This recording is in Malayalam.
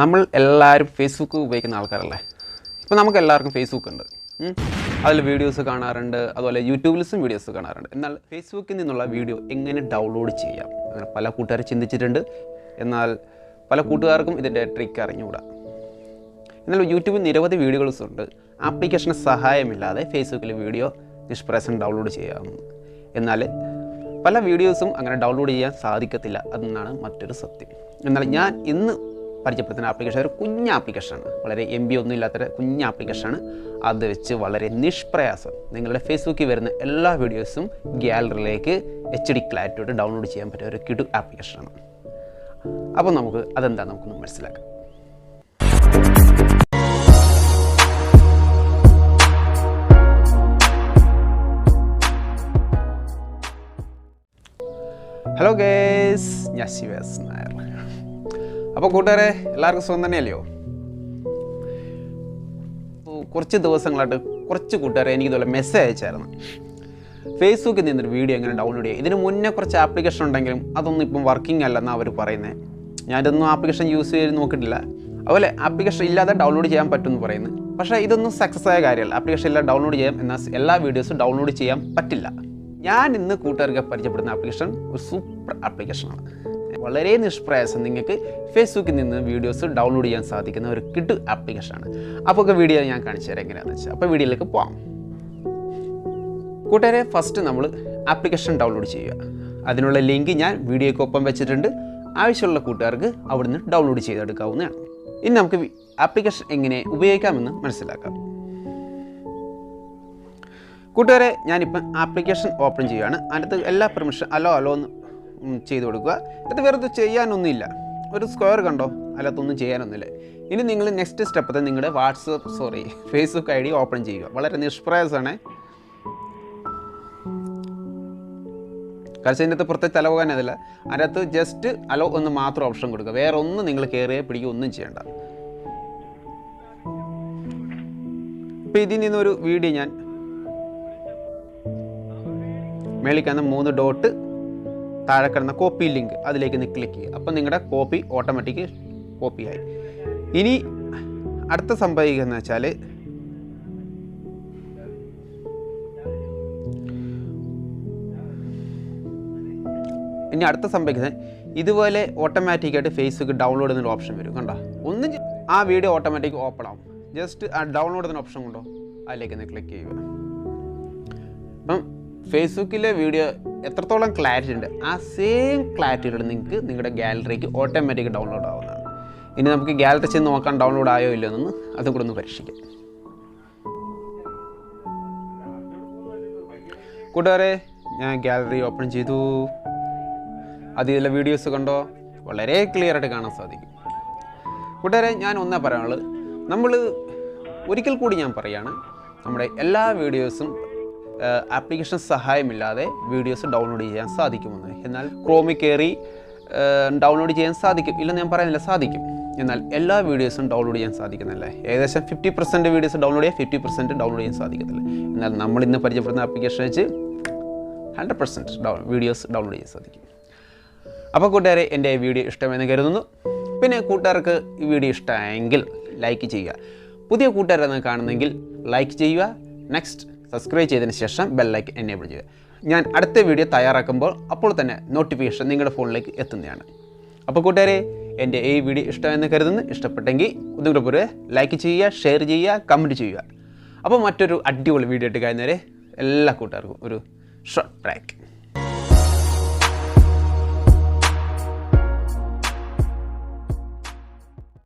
നമ്മൾ എല്ലാവരും ഫേസ്ബുക്ക് ഉപയോഗിക്കുന്ന ആൾക്കാരല്ലേ? ഇപ്പോൾ നമുക്ക് എല്ലാവർക്കും ഫേസ്ബുക്ക് ഉണ്ട്. അതിൽ വീഡിയോസ് കാണാറുണ്ട്. അതുപോലെ യൂട്യൂബിലും വീഡിയോസ് കാണാറുണ്ട്. എന്നാൽ ഫേസ്ബുക്കിൽ നിന്നുള്ള വീഡിയോ എങ്ങനെ ഡൗൺലോഡ് ചെയ്യാം? അങ്ങനെ പല കൂട്ടുകാർ ചിന്തിച്ചിട്ടുണ്ട്. എന്നാൽ പല കൂട്ടുകാർക്കും ഇതിന്റെ ട്രിക്ക് അറിഞ്ഞുകൂടാ. എന്നാൽ യൂട്യൂബിൽ നിരവധി വീഡിയോസ് ഉണ്ട്. ആപ്ലിക്കേഷന് സഹായമില്ലാതെ ഫേസ്ബുക്കിൽ വീഡിയോ നിഷ്പ്രസം ഡൗൺലോഡ് ചെയ്യാവുന്നത് എന്നാൽ പല വീഡിയോസും അങ്ങനെ ഡൗൺലോഡ് ചെയ്യാൻ സാധിക്കത്തില്ല. എന്നാണ് മറ്റൊരു സത്യം. എന്നാൽ ഞാൻ ഇന്ന് പരിചയപ്പെടുത്തുന്ന ആപ്ലിക്കേഷൻ ഒരു കുഞ്ഞ് ആപ്ലിക്കേഷനാണ് വളരെ എം ബി ഒന്നും ഇല്ലാത്തൊരു കുഞ്ഞ് ആപ്ലിക്കേഷനാണ് അത് വെച്ച് വളരെ നിഷ്പ്രയാസം നിങ്ങളുടെ ഫേസ്ബുക്കിൽ വരുന്ന എല്ലാ വീഡിയോസും ഗ്യാലറിയിലേക്ക് എച്ച് ഡി ക്ലാരിറ്റിയോട് ഡൗൺലോഡ് ചെയ്യാൻ പറ്റിയ ഒരു കിടു ആപ്ലിക്കേഷനാണ് അപ്പോൾ നമുക്ക് അതെന്താ നമുക്കൊന്ന് മനസ്സിലാക്കാം. ഹലോ ഗേസ് ഞാൻ ശിവേസ് നായർ. അപ്പോൾ കൂട്ടുകാരെ എല്ലാവർക്കും സുഖം തന്നെയല്ലയോ? കുറച്ച് ദിവസങ്ങളായിട്ട് കുറച്ച് കൂട്ടുകാരെ എനിക്ക് ഇതുപോലെ മെസ്സേജ് അയച്ചായിരുന്നു. ഫേസ്ബുക്കിൽ നിന്നൊരു വീഡിയോ എങ്ങനെ ഡൗൺലോഡ് ചെയ്യുക ഇതിന് മുന്നേ കുറച്ച് ആപ്ലിക്കേഷൻ ഉണ്ടെങ്കിലും അതൊന്നും ഇപ്പം വർക്കിംഗ് അല്ലെന്നാണ് അവർ പറയുന്നത് ഞാനിതൊന്നും ആപ്ലിക്കേഷൻ യൂസ് ചെയ്ത് നോക്കിയിട്ടില്ല. അതുപോലെ ആപ്ലിക്കേഷൻ ഇല്ലാതെ ഡൗൺലോഡ് ചെയ്യാൻ പറ്റും എന്ന് പറയുന്നു. പക്ഷേ ഇതൊന്നും സക്സസ് ആയ കാര്യമല്ല. ആപ്ലിക്കേഷൻ ഇല്ലാതെ ഡൗൺലോഡ് ചെയ്യാം എന്നാൽ എല്ലാ വീഡിയോസും ഡൗൺലോഡ് ചെയ്യാൻ പറ്റില്ല. ഞാൻ ഇന്ന് കൂട്ടുകാർക്ക് പരിചയപ്പെടുന്ന ആപ്ലിക്കേഷൻ ഒരു സൂപ്പർ ആപ്ലിക്കേഷനാണ് വളരെ നിഷ്പ്രയാസം നിങ്ങൾക്ക് ഫേസ്ബുക്കിൽ നിന്ന് വീഡിയോസ് ഡൗൺലോഡ് ചെയ്യാൻ സാധിക്കുന്ന ഒരു കിട്ടു ആപ്ലിക്കേഷനാണ് അപ്പോൾ ഒക്കെ വീഡിയോ ഞാൻ കാണിച്ചു തരാം എങ്ങനെയാണെന്ന് വെച്ചാൽ അപ്പോൾ വീഡിയോയിലേക്ക് പോകാം കൂട്ടുകാരെ ഫസ്റ്റ് നമ്മൾ ആപ്ലിക്കേഷൻ ഡൗൺലോഡ് ചെയ്യുക. അതിനുള്ള ലിങ്ക് ഞാൻ വീഡിയോയ്ക്കൊപ്പം വെച്ചിട്ടുണ്ട്. ആവശ്യമുള്ള കൂട്ടുകാർക്ക് അവിടുന്ന് ഡൗൺലോഡ് ചെയ്തെടുക്കാവുന്നതാണ്. ഇനി നമുക്ക് ആപ്ലിക്കേഷൻ എങ്ങനെ ഉപയോഗിക്കാമെന്ന് മനസ്സിലാക്കാം. കൂട്ടുകാരെ ഞാനിപ്പം ആപ്ലിക്കേഷൻ ഓപ്പൺ ചെയ്യുകയാണ്. അതിനകത്ത് എല്ലാ പെർമിഷൻ അലോ അലോ എന്ന് ചെയ്ത് കൊടുക്കുക. ഇത് വെറുതെ ചെയ്യാനൊന്നുമില്ല. ഒരു സ്ക്വയർ കണ്ടോ? അല്ലാത്തൊന്നും ചെയ്യാനൊന്നുമില്ല. ഇനി നിങ്ങൾ നെക്സ്റ്റ് സ്റ്റെപ്പത്തെ നിങ്ങളുടെ WhatsApp sorry Facebook I D open ചെയ്യുക. വളരെ നിഷ്പ്രയാസമാണ്. കാരണം ഇതിനകത്ത് പുറത്തെ തലപോകാൻ അതില്ല അതിനകത്ത് ജസ്റ്റ് അലോ ഒന്ന് മാത്രം ഓപ്ഷൻ കൊടുക്കുക. വേറെ ഒന്നും നിങ്ങൾ കയറിയേ പിടിക്കുക ഒന്നും ചെയ്യണ്ട. ഇപ്പം ഇതിൽ നിന്നൊരു വീഡിയോ ഞാൻ കാണുന്ന മൂന്ന് ഡോട്ട് താഴെ കിടന്ന കോപ്പി ലിങ്ക് അതിലേക്ക് ഒന്ന് ക്ലിക്ക് ചെയ്യുക. അപ്പം നിങ്ങളുടെ കോപ്പി ഓട്ടോമാറ്റിക് കോപ്പിയായി ഇനി അടുത്ത സംഭവിക്കുന്നത് വെച്ചാൽ ഇനി അടുത്ത സംഭവിക്കുന്നത് ഇതുപോലെ ഓട്ടോമാറ്റിക്കായിട്ട് ഫേസ്ബുക്ക് ഡൗൺലോഡ് എന്നൊരു ഓപ്ഷൻ വരും. കണ്ടോ? ഒന്നും ആ വീഡിയോ ഓട്ടോമാറ്റിക് ഓപ്പൺ ആവും. ജസ്റ്റ് ആ ഡൗൺലോഡ് എന്ന ഓപ്ഷൻ കൊണ്ടോ അതിലേക്ക് ഒന്ന് ക്ലിക്ക് ചെയ്യുക. അപ്പം ഫേസ്ബുക്കിലെ വീഡിയോ എത്രത്തോളം ക്ലാരിറ്റി ഉണ്ട്? ആ സെയിം ക്ലാരിറ്റിയിലൂടെ നിങ്ങൾക്ക് നിങ്ങളുടെ ഗാലറിക്ക് ഓട്ടോമാറ്റിക് ഡൗൺലോഡ് ആവുന്നതാണ്. ഇനി നമുക്ക് ഗാലറി ചെന്ന് നോക്കാൻ ഡൗൺലോഡ് ആയോ ഇല്ലയോ എന്ന് അതും കൂടെ ഒന്ന് പരീക്ഷിക്കാം. കൂട്ടുകാരെ ഞാൻ ഗാലറി ഓപ്പൺ ചെയ്തു. അതിലെ വീഡിയോസ് കണ്ടോ? വളരെ ക്ലിയർ ആയിട്ട് കാണാൻ സാധിക്കും. കൂട്ടുകാരെ ഞാൻ ഒന്നേ പറയാനുള്ളത്. നമ്മൾ ഒരിക്കൽ കൂടി ഞാൻ പറയാണ് നമ്മുടെ എല്ലാ വീഡിയോസും ആപ്ലിക്കേഷൻ സഹായമില്ലാതെ വീഡിയോസ് ഡൗൺലോഡ് ചെയ്യാൻ സാധിക്കുമെന്ന്. എന്നാൽ ക്രോമിൽ കയറി ഡൗൺലോഡ് ചെയ്യാൻ സാധിക്കും. ഇല്ലെന്ന് ഞാൻ പറയുന്നില്ല സാധിക്കും. എന്നാൽ എല്ലാ വീഡിയോസും ഡൗൺലോഡ് ചെയ്യാൻ സാധിക്കുന്നില്ല. ഏകദേശം ഫിഫ്റ്റി പെർസെന്റ് വീഡിയോസ് ഡൗൺലോഡ് ചെയ്യാൻ ഫിഫ്റ്റി പെർസെന്റ് ഡൗൺലോഡ് ചെയ്യാൻ സാധിക്കത്തില്ല. എന്നാൽ നമ്മൾ ഇന്ന് പരിചയപ്പെടുന്ന ആപ്ലിക്കേഷൻ വെച്ച് hundred percent down videos download ചെയ്യാൻ സാധിക്കും. അപ്പോൾ കൂട്ടുകാരെ എന്റെ വീഡിയോ ഇഷ്ടമെന്ന് കരുതുന്നു. പിന്നെ കൂട്ടുകാർക്ക് ഈ വീഡിയോ ഇഷ്ടമായെങ്കിൽ ലൈക്ക് ചെയ്യുക. പുതിയ കൂട്ടുകാരെന്ന് കാണുന്നെങ്കിൽ ലൈക്ക് ചെയ്യുക. നെക്സ്റ്റ് സബ്സ്ക്രൈബ് ചെയ്തതിന് ശേഷം ബെല്ലൈക്ക് എനേബിൾ ചെയ്യുക. ഞാൻ അടുത്ത വീഡിയോ തയ്യാറാക്കുമ്പോൾ അപ്പോൾ തന്നെ നോട്ടിഫിക്കേഷൻ നിങ്ങളുടെ ഫോണിലേക്ക് എത്തുന്നതാണ്. അപ്പോൾ കൂട്ടുകാരെ എന്റെ ഈ വീഡിയോ ഇഷ്ടമെന്ന് കരുതുന്നു. ഇഷ്ടപ്പെട്ടെങ്കിൽ ഒന്നുകൂടെ പോലെ ലൈക്ക് ചെയ്യുക ഷെയർ ചെയ്യുക കമന്റ് ചെയ്യുക. അപ്പോൾ മറ്റൊരു അടിപൊളി വീഡിയോ ഇട്ട് കഴിഞ്ഞവരെ എല്ലാ കൂട്ടുകാർക്കും ഒരു ഷോർട്ട് ബ്രേക്ക്